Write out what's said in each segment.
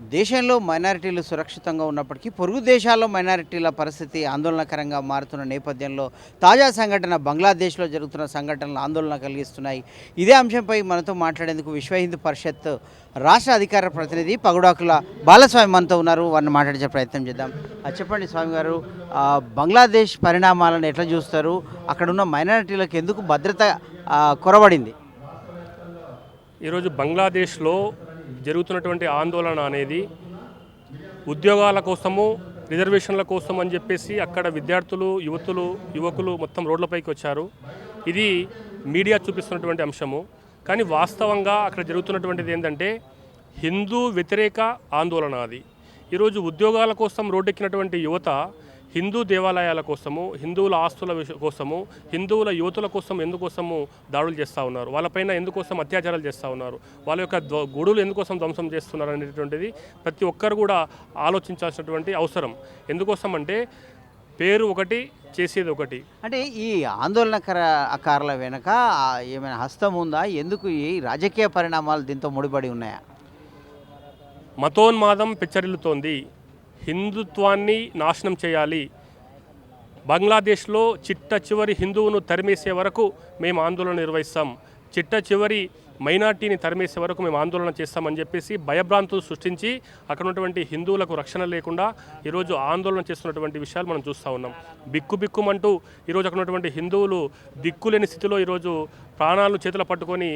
దేశంలో మైనారిటీలు సురక్షితంగా ఉన్నప్పటికీ పొరుగు దేశాల్లో మైనారిటీల పరిస్థితి ఆందోళనకరంగా మారుతున్న నేపథ్యంలో తాజా సంఘటన బంగ్లాదేశ్లో జరుగుతున్న సంఘటనలు ఆందోళన కలిగిస్తున్నాయి. ఇదే అంశంపై మనతో మాట్లాడేందుకు విశ్వ హిందూ పరిషత్ రాష్ట్ర అధికార ప్రతినిధి పగుడాకుల బాలస్వామి మనతో ఉన్నారు. వారిని మాట్లాడించే ప్రయత్నం చేద్దాం. చెప్పండి స్వామి గారు బంగ్లాదేశ్ పరిణామాలను ఎట్లా చూస్తారు? అక్కడ ఉన్న మైనారిటీలకు ఎందుకు భద్రత కొరబడింది? ఈరోజు బంగ్లాదేశ్లో జరుగుతున్నటువంటి ఆందోళన అనేది ఉద్యోగాల కోసము రిజర్వేషన్ల కోసం అని చెప్పేసి అక్కడ విద్యార్థులు యువతులు యువకులు మొత్తం రోడ్లపైకి వచ్చారు. ఇది మీడియా చూపిస్తున్నటువంటి అంశము. కానీ వాస్తవంగా అక్కడ జరుగుతున్నటువంటిది ఏంటంటే హిందూ వ్యతిరేక ఆందోళన అది. ఈరోజు ఉద్యోగాల కోసం రోడ్డెక్కినటువంటి యువత హిందూ దేవాలయాల కోసము హిందువుల ఆస్తుల విష- కోసము హిందువుల యువతుల కోసం ఎందుకోసము దాడులు చేస్తూ ఉన్నారు? వాళ్ళపైన ఎందుకోసం అత్యాచారాలు చేస్తూ ఉన్నారు? వాళ్ళ యొక్క గుడులు ఎందుకోసం ధ్వంసం చేస్తున్నారు అనేటువంటిది ప్రతి ఒక్కరు కూడా ఆలోచించాల్సినటువంటి అవసరం. ఎందుకోసం అంటే పేరు ఒకటి చేసేది ఒకటి. అంటే ఈ ఆందోళనకర కారుల వెనుక ఏమైనా హస్తం ఉందా? ఎందుకు ఈ రాజకీయ పరిణామాలు దీంతో ముడిపడి ఉన్నాయా? మతోన్మాదం పెచ్చరిల్లుతోంది. హిందుత్వాన్ని నాశనం చేయాలి. బంగ్లాదేశ్లో చిట్ట చివరి హిందువును తరిమేసే వరకు మేము ఆందోళన నిర్వహిస్తాం. చిట్ట చివరి మైనార్టీని తరిమేసే వరకు మేము ఆందోళన చేస్తామని చెప్పేసి భయభ్రాంతులు సృష్టించి అక్కడ ఉన్నటువంటి హిందువులకు రక్షణ లేకుండా ఈరోజు ఆందోళన చేస్తున్నటువంటి విషయాలు మనం చూస్తూ ఉన్నాం. బిక్కు బిక్కుమంటూ ఈరోజు అక్కడ ఉన్నటువంటి హిందువులు దిక్కులేని స్థితిలో ఈరోజు ప్రాణాలు చేతులు పట్టుకొని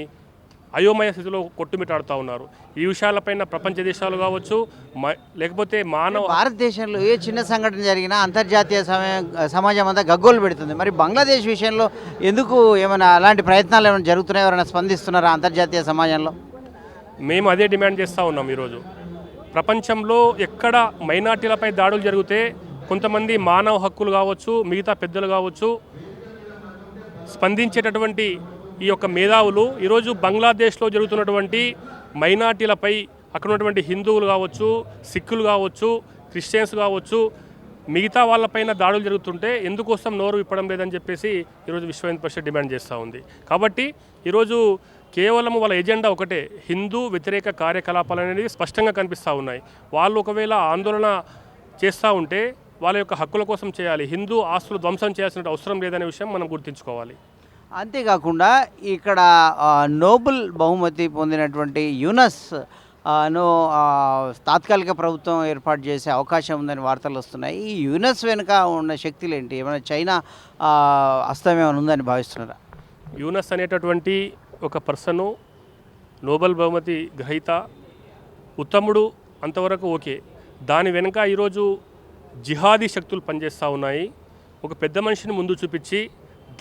అయోమయ స్థితిలో కొట్టుమిటాడుతూ ఉన్నారు. ఈ విషయాలపైన ప్రపంచ దేశాలు కావచ్చు మ- లేకపోతే మానవ భారతదేశంలో ఏ చిన్న సంఘటన జరిగినా అంతర్జాతీయ సమయం సమాజం అంతా గగ్గోలు పెడుతుంది. మరి బంగ్లాదేశ్ విషయంలో ఎందుకు ఏమైనా అలాంటి ప్రయత్నాలు ఏమైనా జరుగుతున్నాయో ఎవరైనా స్పందిస్తున్నారా అంతర్జాతీయ సమాజంలో? మేము అదే డిమాండ్ చేస్తూ ఉన్నాం ఈరోజు. ప్రపంచంలో ఎక్కడ మైనార్టీలపై దాడులు జరిగితే కొంతమంది మానవ హక్కులు కావచ్చు మిగతా పెద్దలు కావచ్చు స్పందించేటటువంటి ఈ యొక్క మేధావులు ఈరోజు బంగ్లాదేశ్లో జరుగుతున్నటువంటి మైనార్టీలపై అక్కడ ఉన్నటువంటి హిందువులు కావచ్చు సిక్కులు కావచ్చు క్రిస్టియన్స్ కావచ్చు మిగతా వాళ్ళపైన దాడులు జరుగుతుంటే ఎందుకోసం నోరు ఇప్పడం లేదని చెప్పేసి ఈరోజు విశ్వ హిందూ పరిషత్ డిమాండ్ చేస్తూ ఉంది. కాబట్టి ఈరోజు కేవలం వాళ్ళ ఎజెండా ఒకటే హిందూ వ్యతిరేక కార్యకలాపాలు అనేది స్పష్టంగా కనిపిస్తూ ఉన్నాయి. వాళ్ళు ఒకవేళ ఆందోళన చేస్తూ ఉంటే వాళ్ళ యొక్క హక్కుల కోసం చేయాలి హిందూ ఆస్తులు ధ్వంసం చేయాల్సిన అవసరం లేదనే విషయం మనం గుర్తుంచుకోవాలి. అంతేకాకుండా ఇక్కడ నోబుల్ నోబెల్ బహుమతి పొందినటువంటి యునస్ను తాత్కాలిక ప్రభుత్వం ఏర్పాటు చేసే అవకాశం ఉందని వార్తలు వస్తున్నాయి. ఈ యునస్ వెనుక ఉన్న శక్తులు ఏంటి ఏమైనా చైనా ఆ, ఏమైనా ఉందని భావిస్తున్నారా? యూనస్ అనేటటువంటి ఒక పర్సను నోబెల్ బహుమతి గ్రహీత ఉత్తముడు అంతవరకు ఓకే. దాని వెనుక ఈరోజు జిహాదీ శక్తులు పనిచేస్తూ ఉన్నాయి. ఒక పెద్ద మనిషిని ముందు చూపించి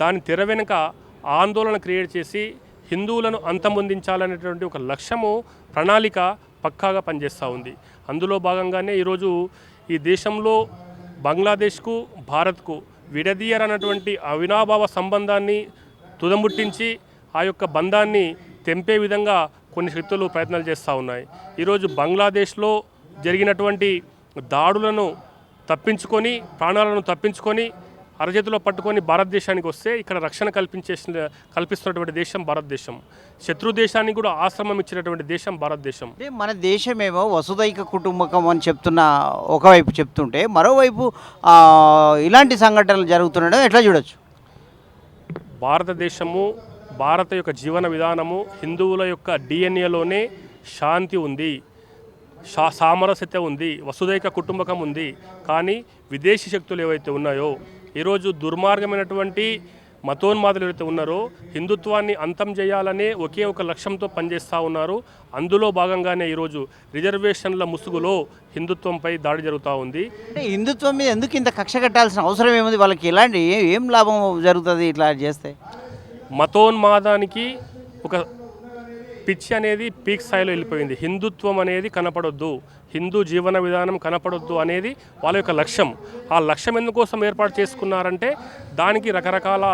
దాని తెర వెనుక ఆందోళన క్రియేట్ చేసి హిందువులను అంతమొందించాలనేటువంటి ఒక లక్ష్యము ప్రణాళిక పక్కాగా పనిచేస్తూ ఉంది. అందులో భాగంగానే ఈరోజు ఈ దేశంలో బంగ్లాదేశ్కు భారత్కు విడదీయరన్నటువంటి అవినాభావ సంబంధాన్ని తుదముట్టించి ఆ యొక్క బంధాన్ని తెంపే విధంగా కొన్ని శక్తులు ప్రయత్నాలు చేస్తూ ఉన్నాయి. ఈరోజు బంగ్లాదేశ్లో జరిగినటువంటి దాడులను తప్పించుకొని ప్రాణాలను తప్పించుకొని అరచేతిలో పట్టుకొని భారతదేశానికి వస్తే ఇక్కడ రక్షణ కల్పించేసిన కల్పిస్తున్నటువంటి దేశం భారతదేశం. శత్రు దేశానికి కూడా ఆశ్రమం ఇచ్చినటువంటి దేశం భారతదేశం. మన దేశమేమో వసుదైక కుటుంబకం అని చెప్తున్న ఒకవైపు చెప్తుంటే మరోవైపు ఇలాంటి సంఘటనలు జరుగుతుండడం ఎట్లా చూడొచ్చు? భారతదేశము భారత యొక్క జీవన విధానము హిందువుల యొక్క డిఎన్ఏలోనే శాంతి ఉంది. శా సామరస్యత ఉంది వసుదైక కుటుంబకం ఉంది. కానీ విదేశీ శక్తులు ఏవైతే ఉన్నాయో ఈరోజు దుర్మార్గమైనటువంటి మతోన్మాదులు ఏవైతే ఉన్నారో హిందుత్వాన్ని అంతం చేయాలనే ఒకే ఒక లక్ష్యంతో పనిచేస్తూ ఉన్నారు. అందులో భాగంగానే ఈరోజు రిజర్వేషన్ల ముసుగులో హిందుత్వంపై దాడి జరుగుతూ ఉంది. అంటే హిందుత్వం మీద ఎందుకు ఇంత కక్ష కట్టాల్సిన అవసరం ఏముంది? వాళ్ళకి ఎలాంటి ఏ- ఏం లాభం జరుగుతుంది ఇట్లా చేస్తే? మతోన్మాదానికి ఒక పిచ్చి అనేది పీక్ స్థాయిలో వెళ్ళిపోయింది. హిందుత్వం అనేది కనపడొద్దు. హిందూ జీవన విధానం కనపడొద్దు అనేది వాళ్ళ యొక్క లక్ష్యం. ఆ లక్ష్యం ఎందుకోసం ఏర్పాటు చేసుకున్నారంటే దానికి రకరకాల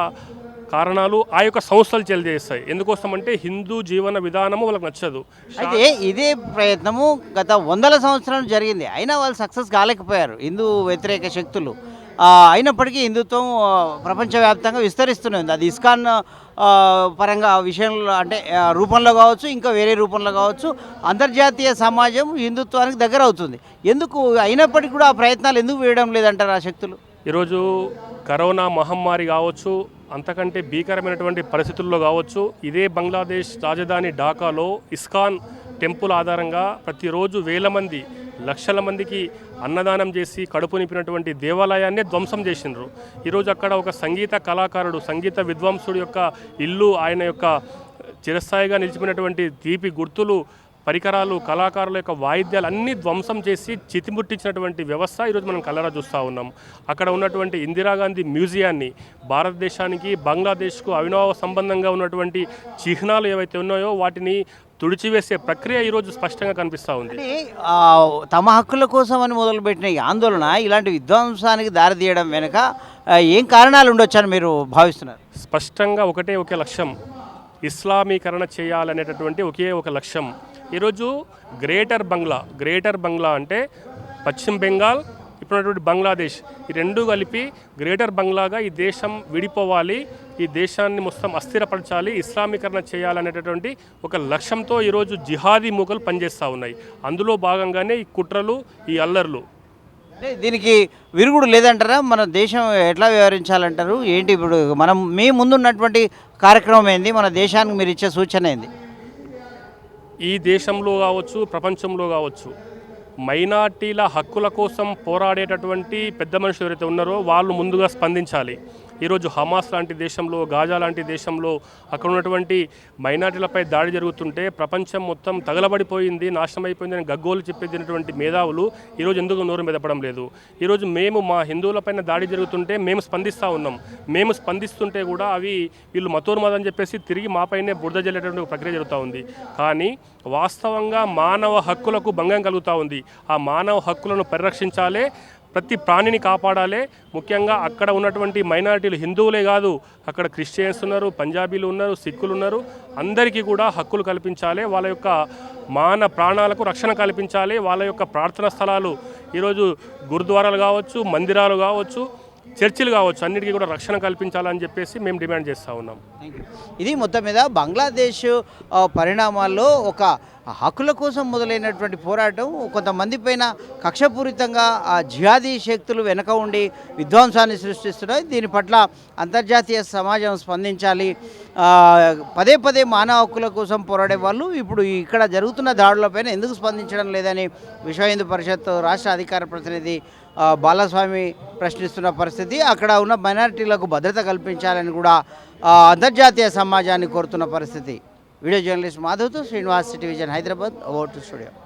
కారణాలు ఆ యొక్క సంస్థలు తెలియజేస్తాయి. ఎందుకోసం అంటే హిందూ జీవన విధానము వాళ్ళకి నచ్చదు. అయితే ఇదే ప్రయత్నము గత వందల సంవత్సరాలు జరిగింది. అయినా వాళ్ళు సక్సెస్ కాలేకపోయారు. హిందూ వ్యతిరేక శక్తులు. అయినప్పటికీ హిందుత్వం ప్రపంచవ్యాప్తంగా విస్తరిస్తున్నది అది ఇస్కాన్ పరంగా విషయంలో అంటే రూపంలో కావచ్చు ఇంకా వేరే రూపంలో కావచ్చు అంతర్జాతీయ సమాజం హిందుత్వానికి దగ్గర అవుతుంది. ఎందుకు? అయినప్పటికీ కూడా ఆ ప్రయత్నాలు ఎందుకు వేయడం లేదంటారు ఆ శక్తులు? ఈరోజు కరోనా మహమ్మారి కావచ్చు అంతకంటే భీకరమైనటువంటి పరిస్థితుల్లో కావచ్చు ఇదే బంగ్లాదేశ్ రాజధాని ఢాకాలో ఇస్కాన్ టెంపుల్ ఆధారంగా ప్రతిరోజు వేల మంది లక్షల మందికి అన్నదానం చేసి కడుపు నింపినటువంటి దేవాలయాన్నే ధ్వంసం చేసినారు ఈరోజు అక్కడ ఒక సంగీత కళాకారుడు సంగీత విద్వాంసుడు యొక్క ఇల్లు ఆయన యొక్క చిరస్థాయిగా నిలిచిపోయినటువంటి తీపి గుర్తులు పరికరాలు కళాకారుల యొక్క వాయిద్యాలు అన్నీ ధ్వంసం చేసి చితిముట్టించినటువంటి వ్యవస్థ ఈరోజు మనం కలరా చూస్తూ ఉన్నాం. అక్కడ ఉన్నటువంటి ఇందిరాగాంధీ మ్యూజియాన్ని భారతదేశానికి బంగ్లాదేశ్కు అవినవ సంబంధంగా ఉన్నటువంటి చిహ్నాలు ఏవైతే ఉన్నాయో వాటిని తుడిచివేసే ప్రక్రియ ఈరోజు స్పష్టంగా కనిపిస్తూ ఉంది. తమ హక్కుల కోసం అని మొదలుపెట్టిన ఈ ఆందోళన ఇలాంటి విధ్వంసానికి దారితీయడం వెనుక ఏం కారణాలు ఉండొచ్చని మీరు భావిస్తున్నారు? స్పష్టంగా ఒకటే ఒకే లక్ష్యం. ఇస్లామీకరణ చేయాలనేటటువంటి ఒకే ఒక లక్ష్యం. ఈరోజు గ్రేటర్ బంగ్లా గ్రేటర్ బంగ్లా అంటే పశ్చిమ బెంగాల్ ఇప్పుడున్నటువంటి బంగ్లాదేశ్ ఈ రెండు కలిపి గ్రేటర్ బంగ్లాగా ఈ దేశం విడిపోవాలి ఈ దేశాన్ని మొత్తం అస్థిరపరచాలి ఇస్లామీకరణ చేయాలనేటటువంటి ఒక లక్ష్యంతో ఈరోజు జిహాదీ మూకలు పనిచేస్తూ ఉన్నాయి. అందులో భాగంగానే ఈ కుట్రలు ఈ అల్లర్లు. దీనికి విరుగుడు లేదంటారా? మన దేశం ఎట్లా వ్యవహరించాలంటారు? ఏంటి ఇప్పుడు మనం మీ ముందున్నటువంటి కార్యక్రమం ఏంది? మన దేశానికి మీరు ఇచ్చే సూచన ఏంది? ఈ దేశంలో కావచ్చు ప్రపంచంలో కావచ్చు మైనార్టీల హక్కుల కోసం పోరాడేటటువంటి పెద్ద మనుషులు ఎవరైతే ఉన్నారో వాళ్ళు ముందుగా స్పందించాలి. ఈరోజు హమాస్ లాంటి దేశంలో గాజా లాంటి దేశంలో అక్కడ ఉన్నటువంటి మైనార్టీలపై దాడి జరుగుతుంటే ప్రపంచం మొత్తం తగలబడిపోయింది నాశనం అయిపోయింది అని గగ్గోలు చెప్పేసినటువంటి మేధావులు ఈరోజు ఎందుకు నోరు మెదపడం లేదు? ఈరోజు మేము మా హిందువులపైన దాడి జరుగుతుంటే మేము స్పందిస్తూ ఉన్నాం. మేము స్పందిస్తుంటే కూడా అవి వీళ్ళు మతోన్మాదని చెప్పేసి తిరిగి మాపైనే బురద జల్లేటటువంటి ప్రక్రియ జరుగుతూ ఉంది. కానీ వాస్తవంగా మానవ హక్కులకు భంగం కలుగుతూ ఉంది. ఆ మానవ హక్కులను పరిరక్షించాలే ప్రతి ప్రాణిని కాపాడాలి. ముఖ్యంగా అక్కడ ఉన్నటువంటి మైనారిటీలు హిందువులే కాదు. అక్కడ క్రిస్టియన్స్ ఉన్నారు పంజాబీలు ఉన్నారు సిక్కులు ఉన్నారు. అందరికీ కూడా హక్కులు కల్పించాలి. వాళ్ళ యొక్క మాన ప్రాణాలకు రక్షణ కల్పించాలి. వాళ్ళ యొక్క ప్రార్థనా స్థలాలు ఈరోజు గురుద్వారాలు కావచ్చు మందిరాలు కావచ్చు చర్చిలు కావచ్చు అన్నిటికీ కూడా రక్షణ కల్పించాలని చెప్పేసి మేము డిమాండ్ చేస్తూ ఉన్నాం. ఇది మొత్తం మీద బంగ్లాదేశ్ పరిణామాల్లో ఒక హక్కుల కోసం మొదలైనటువంటి పోరాటం. కొంతమంది పైన కక్షపూరితంగా ఆ జిహాదీ శక్తులు వెనక ఉండి విధ్వంసాన్ని సృష్టిస్తున్నాయి. దీని పట్ల అంతర్జాతీయ సమాజం స్పందించాలి. పదే పదే మానవ హక్కుల కోసం పోరాడే వాళ్ళు ఇప్పుడు ఇక్కడ జరుగుతున్న దాడులపైన ఎందుకు స్పందించడం లేదని విశ్వ హిందూ పరిషత్ రాష్ట్ర అధికార ప్రతినిధి బాలస్వామి ప్రశ్నిస్తున్న పరిస్థితి అక్కడ ఉన్న మైనారిటీలకు భద్రత కల్పించాలని కూడా అంతర్జాతీయ సమాజాన్ని కోరుతున్న పరిస్థితి. వీడియో జర్నలిస్ట్ మాధవ్తో శ్రీనివాస్ సిటివిజన్ హైదరాబాద్ ఓటు స్టూడియో.